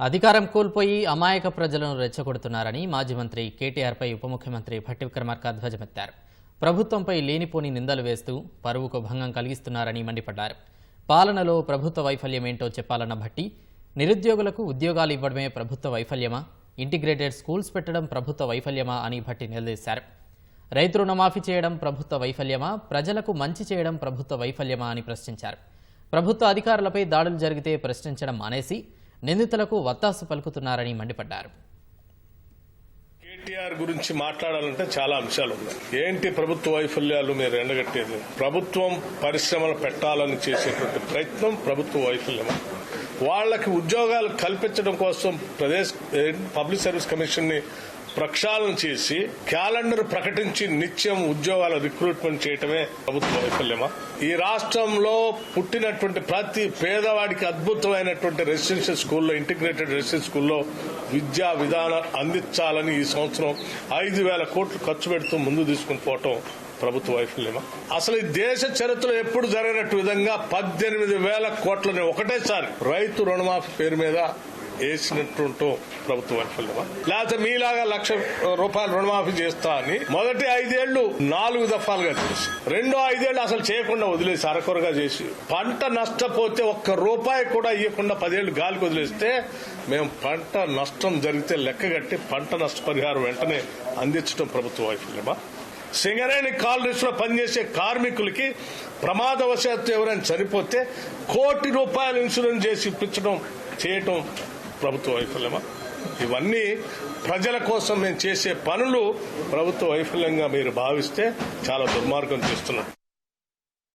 అధికారం కోల్పోయి అమాయక ప్రజలను రెచ్చగొడుతున్నారని మాజీ మంత్రి కేటీఆర్పై ఉప ముఖ్యమంత్రి భట్టి విక్రమార్క ధ్వజమెత్తారు. ప్రభుత్వంపై లేనిపోని నిందలు వేస్తూ పరువుకు భంగం కలిగిస్తున్నారని మండిపడ్డారు. పాలనలో ప్రభుత్వ వైఫల్యమేంటో చెప్పాలన్న భట్టి నిరుద్యోగులకు ఉద్యోగాలు ఇవ్వడమే ప్రభుత్వ వైఫల్యమా? ఇంటిగ్రేటెడ్ స్కూల్స్ పెట్టడం ప్రభుత్వ వైఫల్యమా అని భట్టి నిలదీశారు. రైతు రుణమాఫీ చేయడం ప్రభుత్వ వైఫల్యమా? ప్రజలకు మంచి చేయడం ప్రభుత్వ వైఫల్యమా అని ప్రశ్నించారు. ప్రభుత్వ అధికారులపై దాడులు జరిగితే ప్రశ్నించడం మానేసి నిందితులకు వత్తాసు పలుకుతున్నారని మండిపడ్డారు. కేటీఆర్ గురించి మాట్లాడాలంటే చాలా అంశాలు ఉన్నాయి. ఏంటి ప్రభుత్వ వైఫల్యాలు మీరు ఎండగట్టేది? ప్రభుత్వం పరిశ్రమలు పెట్టాలని చేసేటువంటి ప్రయత్నం ప్రభుత్వ వైఫల్యం వాళ్ళకి ఉద్యోగాలు కల్పించడం కోసం ప్రదేశ్ పబ్లిక్ సర్వీస్ కమిషన్ని ప్రక్షాళన చేసి క్యాలెండర్ ప్రకటించి నిత్యం ఉద్యోగాల రిక్రూట్మెంట్ చేయటమే ప్రభుత్వ వైఫల్యమా? ఈ రాష్ట్రంలో పుట్టినటువంటి ప్రతి పేదవాడికి అద్భుతమైనటువంటి రెసిడెన్షియల్ స్కూల్లో ఇంటిగ్రేటెడ్ రెసిడెన్షియల్ స్కూల్లో విద్యా విధానం అందించాలని ఈ సంవత్సరం ఐదు వేల కోట్లు ఖర్చు పెడుతూ ముందు తీసుకుని పోవటం ప్రభుత్వ వైఫల్యమా? అసలు ఈ దేశ చరిత్రలో ఎప్పుడు జరిగినట్టు విధంగా పద్దెనిమిది వేల కోట్లని ఒకటేసారి రైతు రుణమాఫీ పేరు మీద వేసినట్టు ప్రభుత్వ వైఫల్యమా లేకపోతే మీలాగా లక్ష రూపాయలు రుణమాఫీ చేస్తా అని మొదటి ఐదేళ్ళు నాలుగు దఫాలుగా చేసి రెండో ఐదేళ్ళు అసలు చేయకుండా వదిలేసి అరకొరగా చేసి పంట నష్టపోతే ఒక్క రూపాయి కూడా ఇవ్వకుండా పదేళ్ళు గాలికి వదిలేస్తే మేము పంట నష్టం జరిగితే లెక్కగట్టి పంట నష్టపరిహారం వెంటనే అందించడం ప్రభుత్వ వైఫల్యమా సింగరేణి కాలనీస్లో పనిచేసే కార్మికులకి ప్రమాదవశాత్తు ఎవరైనా చనిపోతే కోటి రూపాయలు ఇన్సూరెన్స్ చేసి ఇప్పించడం చేయటం ప్రభుత్వ వైఫల్యమా? ఇవన్నీ ప్రజల కోసం మేము చేసే పనులు ప్రభుత్వ వైఫల్యంగా మీరు భావిస్తే చాలా దుర్మార్గం చేస్తున్నారు.